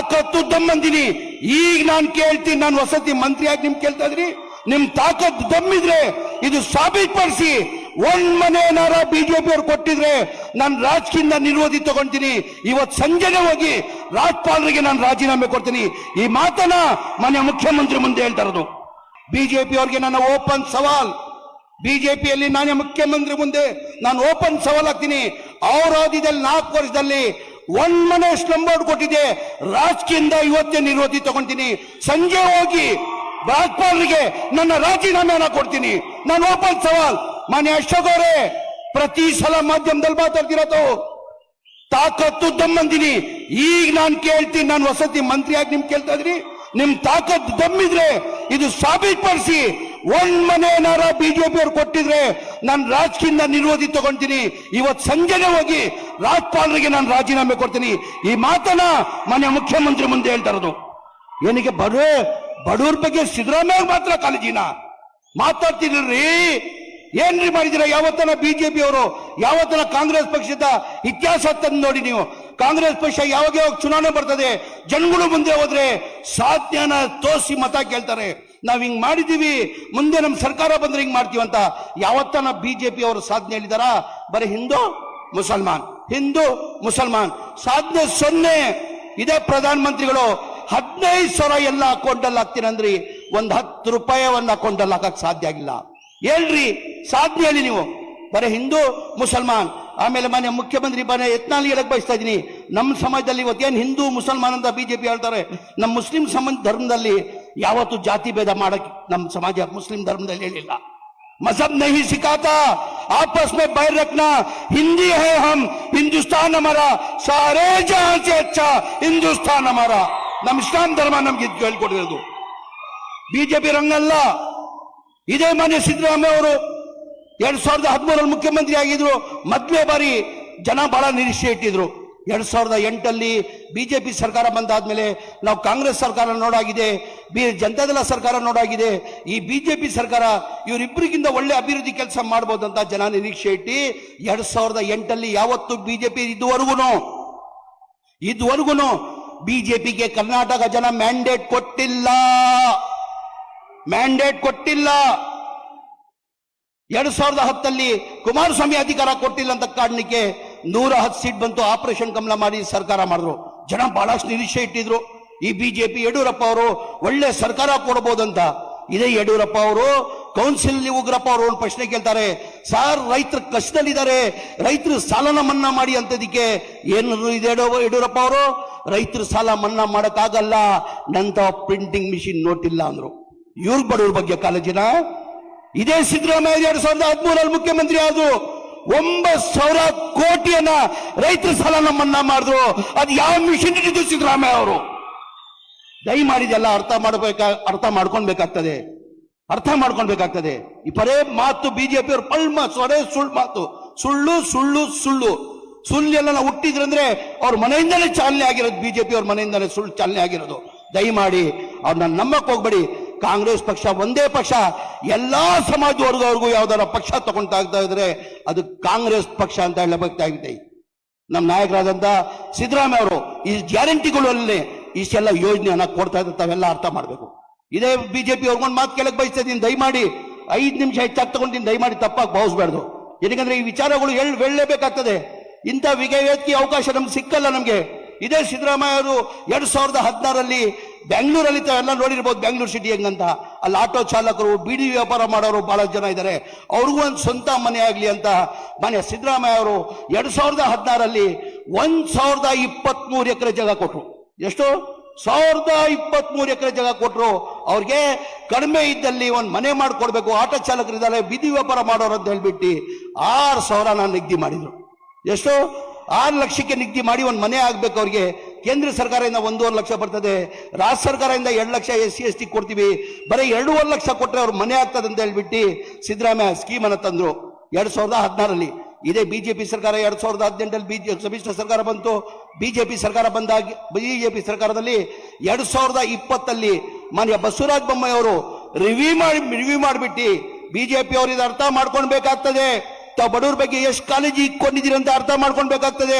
ತಾಕತ್ತು ದಮ್ಮಂದಿನಿ ಈಗ ನಾನು ಕೇಳ್ತೀನಿ, ನಾನು ವಸತಿ ಮಂತ್ರಿಯಾಗಿ ನಿಮ್ ಕೇಳ್ತಾ ಇದ್ರಿ. ನಿಮ್ ತಾಕತ್ತು ದಮ್ಮಿದ್ರೆ ಇದು ಸಾಬೀತುಪಡಿಸಿ ಒಂದ್ ಮನೆನಾರ ಬಿಜೆಪಿ ಅವ್ರು ಕೊಟ್ಟಿದ್ರೆ ನಾನು ರಾಜಕೀಯ ನಿರ್ವಧಿ ತಗೊಂತೀನಿ. ಇವತ್ ಸಂಜೆನೆ ಹೋಗಿ ರಾಜ್ಪಾಲರಿಗೆ ನಾನು ರಾಜೀನಾಮೆ ಕೊಡ್ತೀನಿ. ಈ ಮಾತನ್ನ ಮನೆ ಮುಖ್ಯಮಂತ್ರಿ ಮುಂದೆ ಹೇಳ್ತಾ ಬಿಜೆಪಿ ಅವ್ರಿಗೆ ನನ್ನ ಓಪನ್ ಸವಾಲ್. ಬಿಜೆಪಿಯಲ್ಲಿ ನಾನೇ ಮುಖ್ಯಮಂತ್ರಿ ಮುಂದೆ ನಾನು ಓಪನ್ ಸವಾಲ್ ಆಗ್ತೀನಿ ಅವರಾದಿದಲ್ಲಿ ನಾಲ್ಕು ವರ್ಷದಲ್ಲಿ ಒಂದ್ ಮನೆ ಸ್ಲಂಬೋರ್ಡ್ ಕೊಟ್ಟಿದೆ ರಾಜಕೀಯದಿಂದ ಇವತ್ತೇ ನಿರೋಧಿ ತಗೊಂತೀನಿ. ಸಂಜೆ ಹೋಗಿ ರಾಜ್ಪಾಲರಿಗೆ ನನ್ನ ರಾಜೀನಾಮೆನ ಕೊಡ್ತೀನಿ. ನಾನು ಓಪನ್ ಸವಾಲ್. ಮಾನ್ಯ ಅಶೋಕವ್ರೆ ಪ್ರತಿ ಸಲ ಮಾಧ್ಯಮದಲ್ಲಿ ಮಾತಾಡ್ತಿರೋದು. ತಾಕತ್ತು ದಮ್ಮಂದಿನಿ ಈಗ ನಾನು ಕೇಳ್ತೀನಿ, ನಾನು ವಸತಿ ಮಂತ್ರಿಯಾಗಿ ನಿಮ್ ಕೇಳ್ತಾ ಇದ್ರಿ ನಿಮ್ ತಾಕತ್ತು ದಮ್ಮಿದ್ರೆ ಇದು ಸಾಬೀತುಪಡಿಸಿ ಒಂದ್ ಮನೆನಾರ ಬಿಜೆಪಿ ಅವ್ರು ಕೊಟ್ಟಿದ್ರೆ ನಾನು ರಾಜಕೀಯ ನಿರೋಧಿ ತಗೊಂತೀನಿ. ಇವತ್ ಸಂಜೆನೆ ಹೋಗಿ ರಾಜ್ಪಾಲರಿಗೆ ನಾನು ರಾಜೀನಾಮೆ ಕೊಡ್ತೀನಿ. ಈ ಮಾತನ್ನ ಮನೆ ಮುಖ್ಯಮಂತ್ರಿ ಮುಂದೆ ಹೇಳ್ತಾ ಇರೋದು. ಏನಿಗೆ ಬಡವ, ಬಡವ್ರ ಬಗ್ಗೆ ಸಿದ್ದರಾಮಯ್ಯ ಮಾತ್ರ ಕಾಳಜಿನ ಮಾತಾಡ್ತಿರ್ರಿ. ಏನ್ರಿ ಮಾಡಿದಿರ? ಯಾವತ್ತನ ಬಿಜೆಪಿ ಅವರು ಯಾವತ್ತನ ಕಾಂಗ್ರೆಸ್ ಪಕ್ಷದ ಇತಿಹಾಸ ತಂದು ನೋಡಿ ನೀವು. ಕಾಂಗ್ರೆಸ್ ಪಕ್ಷ ಯಾವಾಗ ಯಾವಾಗ ಚುನಾವಣೆ ಬರ್ತದೆ, ಜನಗಳು ಮುಂದೆ ಹೋದ್ರೆ ಸಾಧ್ಯನ ತೋರಿಸಿ ಮತ ಕೇಳ್ತಾರೆ. ನಾವ್ ಹಿಂಗ್ ಮಾಡಿದೀವಿ, ಮುಂದೆ ನಮ್ಮ ಸರ್ಕಾರ ಬಂದ್ರೆ ಹಿಂಗ್ ಮಾಡ್ತೀವಿ ಅಂತ ಯಾವತ್ತನ ಬಿಜೆಪಿ ಅವರು ಸಾಧನೆ ಹೇಳಿದಾರ? ಬರೀ ಹಿಂದೂ, ಮುಸಲ್ಮಾನ್. ಹಿಂದೂ, ಮುಸಲ್ಮಾನ್. ಸಾಧನೆ ಸೊನ್ನೆ. ಇದೇ ಪ್ರಧಾನ ಮಂತ್ರಿಗಳು ಹದಿನೈದು ಸಾವಿರ ಎಲ್ಲ ಅಕೌಂಟಲ್ಲಿ ಹಾಕ್ತೀನಿ ಅಂದ್ರಿ? ಒಂದ್ ಹತ್ತು ರೂಪಾಯಿ ಒಂದು ಅಕೌಂಟಲ್ಲಿ ಹಾಕಕ್ ಸಾಧ್ಯ ಆಗಿಲ್ಲ. ಹೇಳ್ರಿ, ಸಾಧನೆ ಹೇಳಿ ನೀವು. ಬರೀ ಹಿಂದೂ, ಮುಸಲ್ಮಾನ್. ಆಮೇಲೆ ಮನೆ ಮುಖ್ಯಮಂತ್ರಿ ಬನ್ನಿ ಯತ್ನಾಲ್ ಹೇಳಕ್ ಬಯಸ್ತಾ ಇದ್ದೀನಿ? ನಮ್ಮ ಸಮಾಜದಲ್ಲಿ ಇವತ್ತೇನು ಹಿಂದೂ, ಮುಸಲ್ಮಾನ್ ಅಂತ ಬಿಜೆಪಿ ಹೇಳ್ತಾರೆ. ನಮ್ಮ ಮುಸ್ಲಿಂ ಸಂಬಂಧ ಧರ್ಮದಲ್ಲಿ ಯಾವತ್ತು ಜಾತಿ ಭೇದ ಮಾಡಕ್ ನಮ್ಮ ಸಮಾಜ ಮುಸ್ಲಿಂ ಧರ್ಮದಲ್ಲಿ ಹೇಳಿಲ್ಲ मजहब नहीं सिखाता आपस में बैर रखना हिंदी है हम हिंदुस्तान हमारा सारे जहां से अच्छा हिंदुस्तान हमारा ನಮ್ ಇಸ್ಲಾಂ ಧರ್ಮ ನಮ್ಗೆ ಇದು ಹೇಳ್ಕೊಟ್ಟಿರೋದು ಬಿಜೆಪಿ ರಂಗಲ್ಲ ಇದೇ ಮಾನ್ಯ ಸಿದ್ದರಾಮಯ್ಯ ಅವರು ಎರಡ್ ಸಾವಿರದ ಹದಿಮೂರಲ್ಲಿ ಮುಖ್ಯಮಂತ್ರಿ ಆಗಿದ್ರು ಮೊದಲೇ ಬಾರಿ ಜನ ಬಹಳ ನಿರೀಕ್ಷೆ ಇಟ್ಟಿದ್ರು ಎರಡ್ ಸಾವಿರದ ಎಂಟಲ್ಲಿ ಬಿಜೆಪಿ ಸರ್ಕಾರ ಬಂದಾದ್ಮೇಲೆ ನಾವು ಕಾಂಗ್ರೆಸ್ ಸರ್ಕಾರ ನೋಡಾಗಿದೆ ಬಿ ಜನತಾದಳ ಸರ್ಕಾರ ನೋಡಾಗಿದೆ. ಈ ಬಿಜೆಪಿ ಸರ್ಕಾರ ಇವರಿಬ್ಬರಿಗಿಂತ ಒಳ್ಳೆ ಅಭಿವೃದ್ಧಿ ಕೆಲಸ ಮಾಡ್ಬೋದಂತ ಜನ ನಿರೀಕ್ಷೆ ಇಟ್ಟು ಎರಡ್ ಸಾವಿರದ ಎಂಟಲ್ಲಿ ಯಾವತ್ತು ಬಿಜೆಪಿ ಇದುವರೆಗೂ ಇದುವರೆಗೂ ಬಿಜೆಪಿಗೆ ಕರ್ನಾಟಕ ಜನ ಮ್ಯಾಂಡೇಟ್ ಕೊಟ್ಟಿಲ್ಲ. ಮ್ಯಾಂಡೇಟ್ ಕೊಟ್ಟಿಲ್ಲ. ಎರಡ್ ಸಾವಿರದ ಹತ್ತಲ್ಲಿ ಕುಮಾರಸ್ವಾಮಿ ಅಧಿಕಾರ ಕೊಟ್ಟಿಲ್ಲ ಅಂತ ಕಾರಣಕ್ಕೆ ನೂರ ಹತ್ತು ಸೀಟ್ ಬಂತು. ಆಪರೇಷನ್ ಕಮಲ ಮಾಡಿ ಸರ್ಕಾರ ಮಾಡಿದ್ರು. ಜನ ಬಹಳಷ್ಟು ನಿರೀಕ್ಷೆ ಇಟ್ಟಿದ್ರು. ಈ ಬಿಜೆಪಿ ಯಡಿಯೂರಪ್ಪ ಅವರು ಒಳ್ಳೆ ಸರ್ಕಾರ ಕೊಡಬಹುದಂತ ಇದೇ ಯಡಿಯೂರಪ್ಪ ಅವರು ಕೌನ್ಸಿಲ್ ಉಗ್ರಪ್ಪ ಅವರು ಒಂದು ಪ್ರಶ್ನೆ ಕೇಳ್ತಾರೆ, ಸಾರ್ ರೈತರು ಕಷ್ಟದಲ್ಲಿದ್ದಾರೆ, ರೈತರು ಸಾಲನ ಮನ್ನಾ ಮಾಡಿ ಅಂತದಕ್ಕೆ ಏನು ಇದೆ ಯಡಿಯೂ- ಯಡಿಯೂರಪ್ಪ ಅವರು? ರೈತರು ಸಾಲ ಮನ್ನಾ ಮಾಡಕ್ಕಾಗಲ್ಲ, ನಂತ ಪ್ರಿಂಟಿಂಗ್ ಮಿಷಿನ್ ನೋಟಿಲ್ಲ ಅಂದ್ರು. ಇವ್ರ ಬಡವ್ರ ಬಗ್ಗೆ ಕಾಲೇಜಿನ ಇದೇ ಸಿದ್ದರಾಮಯ್ಯ ಎರಡ್ ಸಾವಿರದ ಹದಿಮೂರಲ್ಲಿ ಮುಖ್ಯಮಂತ್ರಿ ಆದ್ರು. ಒಂಬತ್ ಸಾವಿರ ಕೋಟಿಯನ್ನ ರೈತರ ಸಾಲ ಮನ್ನಾ ಮಾಡಿದ್ರು. ಅದು ಯಾವ ಮಿಷನ್ ಇಟ್ಟಿದ್ದು ಸಿದ್ದರಾಮಯ್ಯ ಅವರು? ದಯಮಾಡಿದೆಲ್ಲ ಅರ್ಥ ಮಾಡಬೇಕ, ಅರ್ಥ ಮಾಡ್ಕೊಳ್ಬೇಕಾಗ್ತದೆ. ಅರ್ಥ ಮಾಡ್ಕೊಳ್ಬೇಕಾಗ್ತದೆ. ಈ ಪರೇ ಮಾತು ಬಿಜೆಪಿ ಪಲ್ ಪಲ್ಮ, ಸೊರೆ ಸುಳ್ಳು ಮಾತು. ಸುಳ್ಳು ಸುಳ್ಳು ಸುಳ್ಳು. ಸುಳ್ಳು ಎಲ್ಲ ನಾವು ಹುಟ್ಟಿದ್ರಂದ್ರೆ ಅವ್ರ ಮನೆಯಿಂದಲೇ ಚಾಲನೆ ಆಗಿರೋದು ಬಿಜೆಪಿ ಅವ್ರ ಮನೆಯಿಂದಲೇ ಸುಳ್ಳು ಚಾಲನೆ ಆಗಿರೋದು. ದಯಮಾಡಿ ಅವ್ರನ್ನ ನಂಬಕ್ ಹೋಗ್ಬೇಡಿ. ಕಾಂಗ್ರೆಸ್ ಪಕ್ಷ ಒಂದೇ ಪಕ್ಷ. ಎಲ್ಲಾ ಸಮಾಜ ವರ್ಗದವ್ರಿಗೂ ಯಾವ್ದಾರ ಪಕ್ಷ ತಗೊಂಡಾಗ್ತಾ ಇದ್ರೆ ಅದು ಕಾಂಗ್ರೆಸ್ ಪಕ್ಷ ಅಂತ ಹೇಳಬೇಕಾಗಿದೆ ನಮ್ಮ ನಾಯಕರಾದಂತ ಸಿದ್ದರಾಮಯ್ಯ ಅವರು ಈ ಗ್ಯಾರಂಟಿಗಳಲ್ಲಿ ಇಷ್ಟೆಲ್ಲ ಯೋಜನೆಯನ್ನ ಕೊಡ್ತಾ ಇದ್ರೆ ತಾವೆಲ್ಲ ಅರ್ಥ ಮಾಡಬೇಕು. ಇದೇ ಬಿಜೆಪಿ ಅವ್ರಿಗೊಂದು ಮಾತು ಕೇಳಕ್ ಬಯಸ್ತಾ ಇದ್ದೀನಿ ದಯಮಾಡಿ ಐದು ನಿಮಿಷ ಹೆಚ್ಚಾಗಿ ತಗೊಂಡಿದ್ದೀನಿ, ದಯಮಾಡಿ ತಪ್ಪಾಗಿ ಭಾವಿಸ್ಬಾರ್ದು. ಯಾಕಂದ್ರೆ ಈ ವಿಚಾರಗಳು ಎಳ್ ಬೇಕಾಗ್ತದೆ ಇಂಥ ವಿವೇಕಿ ಅವಕಾಶ ನಮ್ಗೆ ಸಿಕ್ಕಲ್ಲ ನಮಗೆ. ಇದೇ ಸಿದ್ದರಾಮಯ್ಯ ಅವರು ಎರಡ್ ಸಾವಿರದ ಹದಿನಾರಲ್ಲಿ ಬೆಂಗಳೂರಲ್ಲಿ ತಾವೆಲ್ಲ ನೋಡಿರ್ಬೋದು ಬೆಂಗಳೂರು ಸಿಟಿ ಹೆಂಗಂತ. ಅಲ್ಲಿ ಆಟೋ ಚಾಲಕರು, ಬೀಡಿ ವ್ಯಾಪಾರ ಮಾಡೋರು ಬಹಳ ಜನ ಇದ್ದಾರೆ. ಅವ್ರಿಗೂ ಒಂದು ಸ್ವಂತ ಮನೆ ಆಗಲಿ ಅಂತ ಮನೆ ಸಿದ್ದರಾಮಯ್ಯ ಅವರು ಎರಡ್ ಸಾವಿರದ ಹದಿನಾರಲ್ಲಿ ಒಂದ್ ಸಾವಿರದ ಇಪ್ಪತ್ಮೂರು ಎಕರೆ ಜಾಗ ಕೊಟ್ರು ಎಷ್ಟು ಸಾವಿರದ ಇಪ್ಪತ್ಮೂರು ಎಕರೆ ಜಾಗ ಕೊಟ್ಟರು ಅವ್ರಿಗೆ ಕಡಿಮೆ ಇದ್ದಲ್ಲಿ ಒಂದು ಮನೆ ಮಾಡಿಕೊಡ್ಬೇಕು, ಆಟೋ ಚಾಲಕರಿದ್ದಾರೆ ಬೀದಿ ವ್ಯಾಪಾರ ಮಾಡೋರು ಅಂತ ಹೇಳ್ಬಿಟ್ಟು ಆರು ಸಾವಿರ ನಾನು ನಿಗದಿ ಮಾಡಿದ್ರು. ಎಷ್ಟು ಆರು ಲಕ್ಷಕ್ಕೆ ನಿಗದಿ ಮಾಡಿ ಒಂದು ಮನೆ ಆಗ್ಬೇಕು ಅವ್ರಿಗೆ. ಕೇಂದ್ರ ಸರ್ಕಾರದಿಂದ ಒಂದೂವರೆ ಲಕ್ಷ ಬರ್ತದೆ, ರಾಜ್ಯ ಸರ್ಕಾರದಿಂದ ಎರಡು lakh S C, S T ಕೊಡ್ತೀವಿ. ಬರೀ ಎರಡೂವರೆ ಲಕ್ಷ ಕೊಟ್ಟರೆ ಅವ್ರ ಮನೆ ಆಗ್ತದೆ ಅಂತ ಹೇಳ್ಬಿಟ್ಟು ಸಿದ್ದರಾಮಯ್ಯ ಸ್ಕೀಮನ್ನು ತಂದರು. ಎರಡ್ ಸಾವಿರದ ಹದಿನಾರಲ್ಲಿ ಇದೇ ಬಿಜೆಪಿ ಸರ್ಕಾರ ಎರಡ್ ಸಾವಿರದ ಹದಿನೆಂಟಲ್ಲಿ ಬಿಜೆ ಸಮ್ಮಿಶ್ರ ಸರ್ಕಾರ ಬಂತು. ಬಿಜೆಪಿ ಸರ್ಕಾರ ಬಂದಾಗ, ಬಿಜೆಪಿ ಸರ್ಕಾರದಲ್ಲಿ ಎರಡ್ ಸಾವಿರದ ಇಪ್ಪತ್ತಲ್ಲಿ ಮಾನ್ಯ ಬಸವರಾಜ ಬೊಮ್ಮಾಯಿ ಅವರು ರಿವ್ಯೂ ಮಾಡಿ ರಿವ್ಯೂ ಮಾಡಿಬಿಟ್ಟು ಬಿಜೆಪಿ ಅವರು ಇದು ಅರ್ಥ ಮಾಡ್ಕೊಳ್ಬೇಕಾಗ್ತದೆ. ತಾವು ಬಡವ್ರ ಬಗ್ಗೆ ಎಷ್ಟು ಕಾಳಜಿ ಇಟ್ಕೊಂಡಿದ್ದೀರಿ ಅಂತ ಅರ್ಥ ಮಾಡ್ಕೊಳ್ಬೇಕಾಗ್ತದೆ.